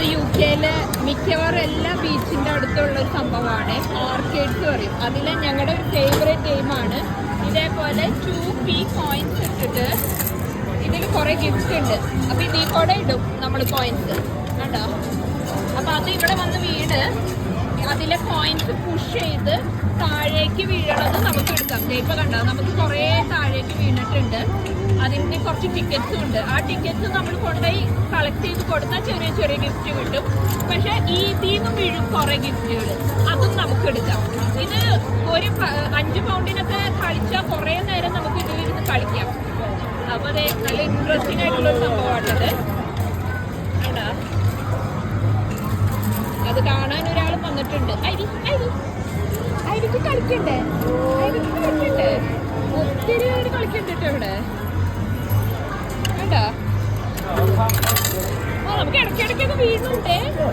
ഇത് യു കെയിലെ മിക്കവാറും എല്ലാ ബീച്ചിന്റെ അടുത്തുള്ള ഒരു സംഭവമാണ് ആർക്കേഡ്സ് പറയും. അതിലെ ഞങ്ങളുടെ ഒരു ഫേവറേറ്റ് ഗെയിമാണ് ഇതേപോലെ ടു പി കോയിൻസ് ഇട്ടിട്ട് ഇതിൽ കുറെ ഗിഫ്റ്റ് ഉണ്ട്. അപ്പോൾ ഇതിൽ കൂടെ ഇടും നമ്മൾ കോയിൻസ് കണ്ടോ? അപ്പോൾ അത് ഇവിടെ വന്ന് വീണ് അതിലെ കോയിൻസ് പുഷ് ചെയ്ത് താഴേക്ക് വീഴണത് നമുക്ക് എടുക്കാം. ഇപ്പൊ കണ്ടോ? നമുക്ക് കുറേ താഴേക്ക് വീണിട്ടുണ്ട്. കുറച്ച് ടിക്കറ്റ്സും ഉണ്ട്. ആ ടിക്കറ്റ്സ് നമ്മൾ കൊണ്ടുപോയി കളക്ട് ചെയ്ത് കൊടുത്താൽ ചെറിയ ചെറിയ ഗിഫ്റ്റ് കിട്ടും. പക്ഷെ ഈ ഇതിന്നും വീഴും കുറെ ഗിഫ്റ്റുകൾ അതും നമുക്ക് എടുക്കാം. ഇത് ഒരു അഞ്ച് പൗണ്ടിനൊക്കെ കളിച്ചാൽ കുറേ നേരം നമുക്ക് ഇതിൽ ഇരുന്ന് കളിക്കാം. അപ്പോൾ അതെ നല്ല ഇൻട്രസ്റ്റിംഗ് ആയിട്ടുള്ള സംഭവമാണത് അത് കാണാൻ ഒരാൾ വന്നിട്ടുണ്ട്. കളിക്കണ്ടേ? കളിക്കണ്ടേ? ഒത്തിരി പേര് കളിക്കണ്ടിട്ടോ ഇവിടെ? കണ്ടോ ആ നമുക്ക് ഇടയ്ക്കിടയ്ക്കൊക്കെ വീഴുന്നുണ്ടേ.